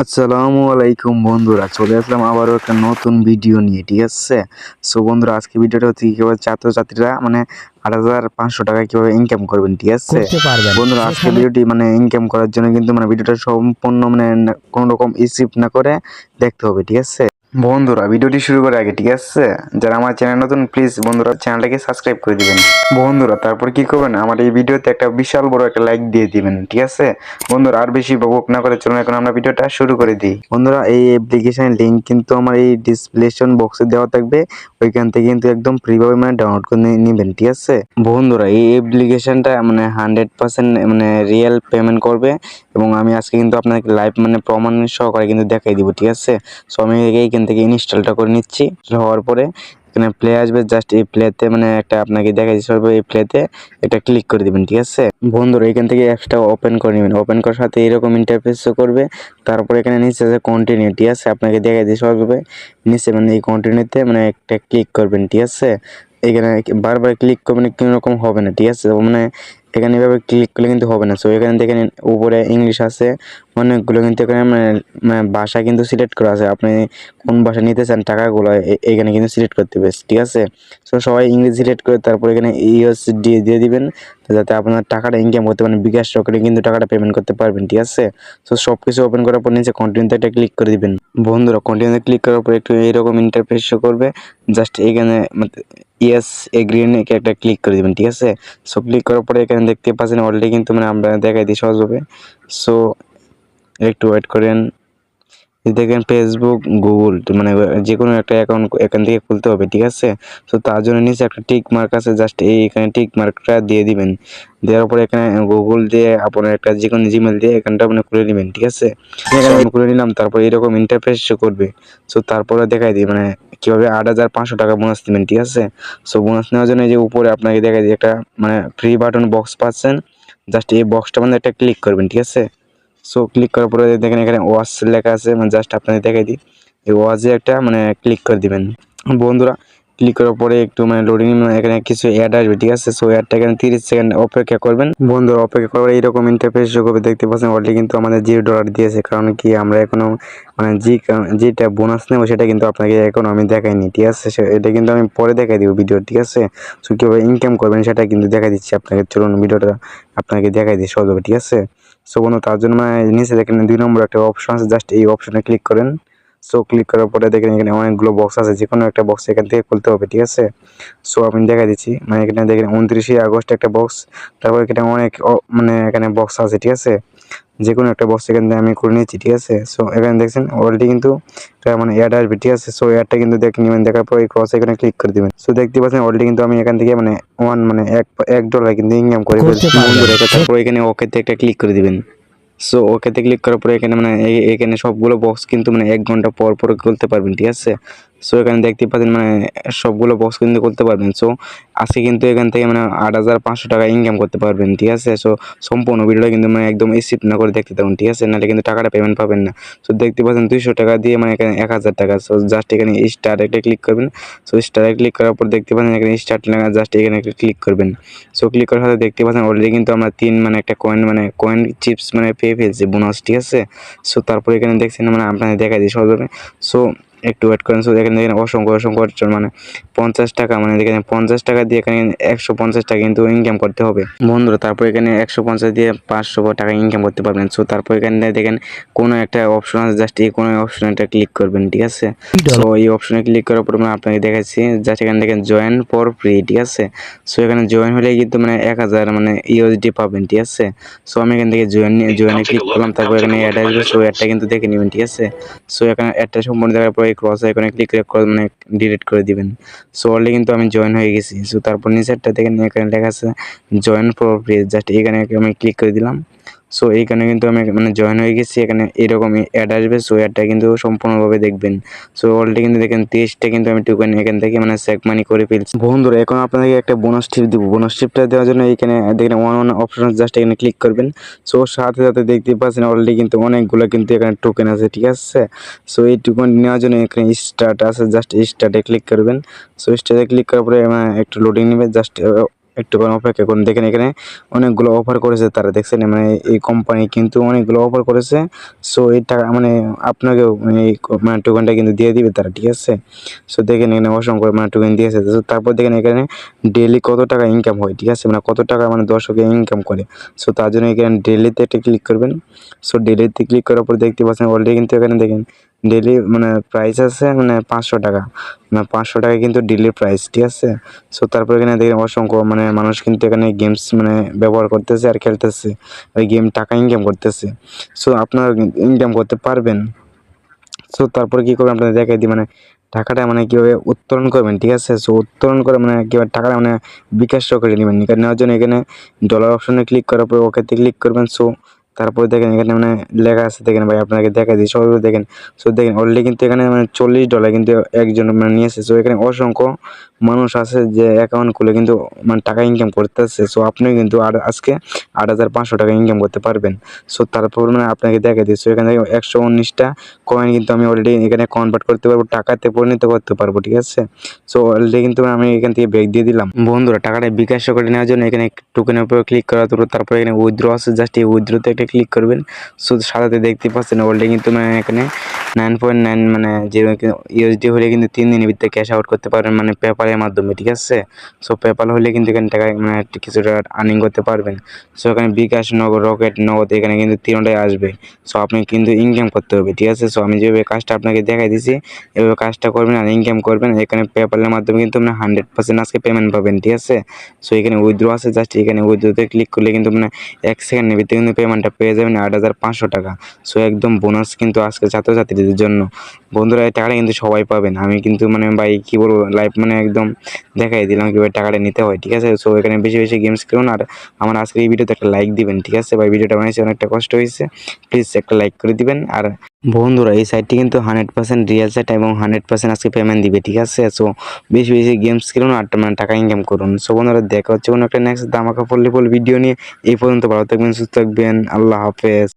আসসালামু আলাইকুম বন্ধুরা চলে আসলাম আবারও একটা নতুন ভিডিও নিয়ে ঠিক আছে? সো বন্ধুরা আজকে ভিডিওটা হচ্ছে কীভাবে ছাত্রছাত্রীরা মানে আট হাজার পাঁচশো টাকা কীভাবে ইনকাম করবেন ঠিক আছে? বন্ধুরা আজকে ভিডিওটি মানে ইনকাম করার জন্য কিন্তু মানে ভিডিওটা সম্পূর্ণ মানে কোনোরকম কোনো রকম স্কিপ না করে দেখতে হবে ঠিক আছে? বন্ধুরা, ভিডিওটি শুরু করার আগে, ঠিক আছে? যারা আমার চ্যানেল নতুন প্লিজ বন্ধুরা চ্যানেলটাকে সাবস্ক্রাইব করে দিবেন। বন্ধুরা, তারপর কি করবেন? আমার এই ভিডিওতে একটা বিশাল বড় একটা লাইক দিয়ে দিবেন, ঠিক আছে? বন্ধুরা, আর বেশি বক না করে চলুন, এখন আমরা ভিডিওটা শুরু করে দিই। বন্ধুরা, এই অ্যাপ্লিকেশনের লিংক কিন্তু আমার এই ডিসপ্লেশন বক্সে দেওয়া থাকবে। ওইখান থেকে কিন্তু একদম ফ্রিভাবে মানে ডাউনলোড করে নিবেন, ঠিক আছে? বন্ধুরা, এই অ্যাপ্লিকেশনটা মানে হান্ড্রেড পার্সেন্ট মানে রিয়েল পেমেন্ট করবে। এবং আমি আজকে কিন্তু আপনাকে লাইভ মানে প্রমাণ সহকারে কিন্তু দেখাই দিব, ঠিক আছে? সো আমি এইখান থেকে ইনস্টলটা করে নিচ্ছি। হওয়ার পরে এখানে প্লে আসবে জাস্ট এই প্লেতে মানে একটা আপনাকে দেখা যাচ্ছে সর্ব এই প্লেতে এটা ক্লিক করে দিবেন, ঠিক আছে? বন্ধুরা, এখান থেকে অ্যাপসটা ওপেন করে নেবেন। ওপেন করার সাথে এরকম ইন্টারফেস করবে। তারপরে এখানে নিচে আছে কন্টিনিউ ঠিক আছে? আপনাকে দেখা যাচ্ছে সর্বে। নিচে মানে এই কন্টিনিউতে মানে একটা ক্লিক করবেন, ঠিক আছে? এখানে বারবার ক্লিক করবেন কোনো রকম হবে না, ঠিক আছে? মানে এখানে এভাবে ক্লিক করলে কিন্তু হবে না। সো এখানে দেখেন উপরে ইংলিশ আছে, অনেকগুলো কিন্তু এখানে মানে মানে ভাষা কিন্তু সিলেক্ট করা আছে। আপনি কোন ভাষা নিতে চান, টাকাগুলো এখানে কিন্তু সিলেক্ট করতে হবে, ঠিক আছে? সো সবাই ইংলিশ সিলেক্ট করে তারপর এখানে ইউএস দিয়ে দিয়ে দিবেন, যাতে আপনার টাকাটা ইনকাম করতে পারেন, বিকাশ চক্রে কিন্তু টাকাটা পেমেন্ট করতে পারবেন, ঠিক আছে? সো সব কিছু ওপেন করার পর নিচে কন্টিনিউতে একটা ক্লিক করে দিবেন। বন্ধুরা কন্টিনিউতে ক্লিক করার পর একটু এরকম ইন্টারফেস করবে জাস্ট এখানে ইয়েস এগ্রিনে একটা ক্লিক করে দিবেন, ঠিক আছে? সো ক্লিক করার পরে এখানে দেখতে পাচ্ছেন অলরেডি কিন্তু মানে আমরা দেখাই দিই সহজভাবে সো একটু ওয়েট করেন। দেখেন ফেসবুক গুগল মানে যে কোনো একটা অ্যাকাউন্ট এখান থেকে খুলতে হবে ঠিক আছে? তো তার জন্য নিচে একটা টিক মার্ক আছে জাস্ট এই এখানে টিক মার্কটা দিয়ে দিবেন। দেওয়ার পরে এখানে গুগল দিয়ে আপনার একটা যে কোনো জিমেল দিয়ে এখানটা আপনি খুলে নেবেন ঠিক আছে? খুলে নিলাম তারপর এরকম ইন্টারফেস করবে। সো তারপরে দেখাই দিই মানে কীভাবে আট হাজার পাঁচশো টাকা বোনাস নেবেন ঠিক আছে? সো বোনাস নেওয়ার জন্য এই যে উপরে আপনাকে দেখাই দিই একটা মানে ফ্রি বাটন বক্স পাচ্ছেন। জাস্ট এই বক্সটা মানে একটা ক্লিক করবেন ঠিক আছে? সো ক্লিক করার পরে দেখেন এখানে ওয়াচ লেখা আছে মানে জাস্ট আপনাদের দেখাই দিই। এই ওয়াচে একটা মানে ক্লিক করে দিবেন। বন্ধুরা ক্লিক করার পরে একটু মানে লোডিং এখানে কিছু অ্যাড আসবে, ঠিক আছে? সো অ্যাডটা এখানে তিরিশ সেকেন্ড অপেক্ষা করবেন। বন্ধুরা, অপেক্ষা করার এইরকম ইন্টারফেস করবে দেখতে পাচ্ছেন অলরেডি কিন্তু আমাদের জিরো ডলার দিয়েছে। কারণ কি, আমরা এখনও মানে জি, যেটা বোনাস নেব, সেটা কিন্তু আপনাকে এখন আমি দেখাইনি, ঠিক আছে? এটা কিন্তু আমি পরে দেখাই দিব ভিডিও ঠিক আছে? সো কীভাবে ইনকাম করবেন, সেটা কিন্তু দেখাই দিচ্ছি আপনাকে। চলুন ভিডিওটা আপনাকে দেখাই দিই সহজভাবে, ঠিক আছে? সো বন্ধু, তার জন্য মানে নিচে দেখেন দুই নম্বর একটা অপশন আছে। জাস্ট এই অপশনে ক্লিক করেন। সো ক্লিক করার পরে দেখেন এখানে অনেকগুলো বক্স আছে। যে কোনো একটা বক্স এখান থেকে খুলতে হবে, ঠিক আছে? সো আমি দেখা দিচ্ছি। মানে এখানে দেখেন উনত্রিশে আগস্ট একটা বক্স তারপর এখানে অনেক মানে এখানে বক্স আছে, ঠিক আছে? যে কোনো একটা বক্স এখান থেকে আমি করে নিয়েছি ঠিক আছে? সো এখানে দেখছেন অলরেডি কিন্তু এটা মানে অ্যাড আসবে ঠিক আছে? সো অ্যাডটা কিন্তু দেখে নেবেন দেখার পর এই ক্রস এখানে ক্লিক করে দিবেন। সো দেখতে পাচ্ছেন অলরেডি কিন্তু আমি এখান থেকে মানে ওয়ান মানে এক এক ডলার কিন্তু ইনকাম করে তারপর এখানে ওকেতে একটা ক্লিক করে দিবেন। সো ওকেতে ক্লিক করার পরে এখানে মানে এখানে সবগুলো বক্স কিন্তু মানে এক ঘণ্টা পর পর খুলতে পারবেন ঠিক আছে? সো এখানে দেখতে পাচ্ছেন মানে সবগুলো বক্স কিন্তু করতে পারবেন। সো আজকে কিন্তু এখান থেকে মানে আট হাজার পাঁচশো টাকা ইনকাম করতে পারবেন, ঠিক আছে? সো সম্পূর্ণ ভিডিওটা কিন্তু মানে একদম স্কিপ না করে দেখতে থাকুন, ঠিক আছে? নাহলে কিন্তু টাকাটা পেমেন্ট পাবেন না। সো দেখতে পাচ্ছেন, দুইশো টাকা দিয়ে মানে এখানে এক হাজার টাকা। সো জাস্ট এখানে স্টার একটা ক্লিক করবেন। সো স্টারে ক্লিক করার পর দেখতে পাচ্ছেন, এখানে স্টার্ট লাগা জাস্ট এখানে একটা ক্লিক করবেন। সো ক্লিক করার সাথে দেখতে পাচ্ছেন অলরেডি কিন্তু আমরা তিন মানে একটা কয়েন মানে কয়েন চিপস মানে পেয়ে ফেলছি বোনাস ঠিক আছে? সো তারপর এখানে দেখছেন মানে আপনাদের দেখা দিই সহজভাবে। সো একটু ওয়েট করেন। সো এখানে দেখেন অসংখ্য অসংখ্য অর্জন মানে পঞ্চাশ টাকা মানে দেখেন পঞ্চাশ টাকা দিয়ে এখানে একশো পঞ্চাশ টাকা কিন্তু ইনকাম করতে হবে। বন্ধুরা তারপর এখানে একশো পঞ্চাশ দিয়ে পাঁচশো টাকা ইনকাম করতে পারবেন। সো তারপর এখানে দেখেন কোনো একটা অপশন আছে জাস্ট এই কোনো অপশনটা ক্লিক করবেন ঠিক আছে? সো এই অপশনে ক্লিক করার পর মানে আপনাকে দেখাচ্ছি জাস্ট এখানে দেখেন জয়েন ফর ফ্রি ঠিক আছে? সো এখানে জয়েন হলে কিন্তু মানে এক হাজার মানে ইউএসডি পাবেন ঠিক আছে? সো আমি এখান থেকে জয়েন জয়েনে ক্লিক করলাম তারপর এখানে অ্যাড আসবে সো অ্যাডটা কিন্তু দেখে নেবেন ঠিক আছে? সো এখানে অ্যাডটা সম্পূর্ণ দেখার পর এই ক্রস আইকনে ক্লিক করে মানে ডিলিট করে দিবেন। সো অলরেডি কিন্তু আমি জয়েন হয়ে গেছি। সো তারপর নিচেরটা দেখেন এখানে লেখা আছে জয়েন ফ্রি জাস্ট এখানে আমি ক্লিক করে দিলাম। সো এইখানে কিন্তু আমি মানে জয়েন হয়ে গেছি। এখানে এরকমই অ্যাড আসবে। সো অ্যাডটা কিন্তু সম্পূর্ণভাবে দেখবেন। সো অলরেডি কিন্তু দেখেন তেইশটা কিন্তু আমি টোকেন এখান থেকে মানে সেক মানি করে ফেলছি। বন্ধুরা এখন আপনাদেরকে একটা বোনাস টিপ দিব। বোনাস টিপটা দেওয়ার জন্য এখানে দেখেন ওয়ান ওয়ান অপশন জাস্ট এখানে ক্লিক করবেন। সো সাথে সাথে দেখতে পাচ্ছেন অলরেডি কিন্তু অনেকগুলো কিন্তু এখানে টোকেন আছে ঠিক আছে? সো এই টোকেন নেওয়ার জন্য এখানে স্টার্ট আছে। জাস্ট স্টার্টে ক্লিক করবেন। সো স্টার্টে ক্লিক করার পরে আহ, একটু লোডিং নেবে জাস্ট একটুখানি অপেক্ষা করুন। দেখেন এখানে অনেকগুলো অফার করেছে তারা, দেখছেন? মানে এই কোম্পানি কিন্তু অনেকগুলো অফার করেছে। সো এই টাকা মানে আপনাকেও মানে এই মানে টোকেনটা কিন্তু দিয়ে দিবে তারা, ঠিক আছে? সো দেখেন এখানে অসংখ্য মানে টোকেন দিয়েছে। তারপর দেখেন এখানে ডেলি কত টাকা ইনকাম হয়, ঠিক আছে? মানে কত টাকা মানে দর্শকে ইনকাম করে। সো তার জন্য এখানে ডেলিতে একটা ক্লিক করবেন। সো ডেলিতে ক্লিক করার পর দেখতে পাচ্ছেন অলরেডি কিন্তু এখানে দেখেন ডেলি মানে প্রাইস আছে মানে পাঁচশো টাকা। মানে পাঁচশো টাকা কিন্তু ডেলি প্রাইস ঠিক আছে? সো তারপর এখানে দেখেন অসংখ্য মানে মানুষ কিন্তু এখানে গেমস মানে ব্যবহার করতেছে আর খেলতেছে। ওই গেম টাকা ইনকাম করতেছে। সো আপনারা ইনকাম করতে পারবেন। সো তারপরে কী করবেন আপনাদের দেখাই দিই মানে টাকাটা মানে কীভাবে উত্তোলন করবেন, ঠিক আছে? সো উত্তোলন করে মানে কীভাবে টাকাটা মানে বিকাশ করে নেবেন। নেওয়ার জন্য এখানে ডলার অপশনে ক্লিক করার পর ওকেতে ক্লিক করবেন। সো তারপরে দেখেন এখানে মানে লেখা আছে, দেখেন ভাই, আপনাকে দেখা দিই। সবাই দেখেন, সো দেখেন অলরেডি কিন্তু এখানে মানে চল্লিশ ডলার কিন্তু একজন মানে নিয়েছে। সো এখানে অসংখ্য মানুষ আছে যে অ্যাকাউন্ট খুলে কিন্তু মানে টাকা ইনকাম করতেছে। সো আপনিও কিন্তু আর আজকে আট হাজার পাঁচশো টাকা ইনকাম করতে পারবেন। সো তারপর মানে আপনাকে দেখা দিই। সো এখানে একশো উনিশটা কয়েন কিন্তু আমি অলরেডি এখানে কনভার্ট করতে পারব, টাকাতে পরিণত করতে পারব, ঠিক আছে? সো অলরেডি কিন্তু আমি এখান থেকে ব্যাগ দিয়ে দিলাম। বন্ধুরা, টাকাটা বিকাশ করে নেওয়ার জন্য এখানে টোকেনের উপর ক্লিক করা পর তারপরে এখানে উইথড্র আছে জাস্ট এই উইথড্রতে একটা ক্লিক করবেন। সো সাদাতে দেখতে পাচ্ছেন অলরেডি কিন্তু মানে এখানে নাইন পয়েন্ট নাইন মানে যে ইউএসডি হলে কিন্তু তিন দিনের ভিতরে ক্যাশ আউট করতে পারবেন মানে পেপারের মাধ্যমে, ঠিক আছে? সো পেপাল হলে কিন্তু এখানে টাকা মানে কিছুটা আর্নিং করতে পারবেন। সো এখানে বিকাশ নগদ রকেট নগদ এখানে কিন্তু তিনটাই আসবে। সো আপনি কিন্তু ইনকাম করতে হবে, ঠিক আছে? সো আমি যেভাবে কাজটা আপনাকে দেখাই দিছি, এভাবে কাজটা করবেন আর ইনকাম করবেন, এখানে পেপালের মাধ্যমে কিন্তু আপনি হান্ড্রেড পার্সেন্ট আজকে পেমেন্ট পাবেন, ঠিক আছে? সো এখানে উইথড্র আছে জাস্ট এখানে উইথড্রোতে ক্লিক করলে কিন্তু মানে এক সেকেন্ডের ভিতরে কিন্তু পেমেন্টটা পেয়ে যাবেন আট হাজার পাঁচশো টাকা। সো একদম বোনাস কিন্তু আজকে ছাত্রছাত্রীদের জন্য। বন্ধুরা, এই টাকাটা কিন্তু সবাই পাবেন। আমি কিন্তু মানে ভাই, কী বলব লাইফ মানে একদম দেখাই দিলাম কীভাবে টাকাটা নিতে হয়, ঠিক আছে? সো এখানে বেশি বেশি গেমস খেলুন আর আমার আজকে এই ভিডিওতে একটা লাইক দিবেন, ঠিক আছে? ভাই, ভিডিওটা বানিয়েছি অনেকটা কষ্ট হয়েছে। প্লিজ একটা লাইক করে দিবেন আর বন্ধুরা, এই সাইটটি কিন্তু হান্ড্রেড পার্সেন্ট রিয়েল সাইট এবং হান্ড্রেড পার্সেন্ট আজকে পেমেন্ট দিবে, ঠিক আছে? সো বেশি বেশি গেমস খেলুন আর মানে টাকা ইনকাম করুন। সো বন্ধুরা, দেখা হচ্ছে কোনো একটা নেক্সট দামাকা ফল্লি ফল ভিডিও নিয়ে এই পর্যন্ত। ভালো থাকবেন, সুস্থ থাকবেন। আল্লাহ হাফেজ।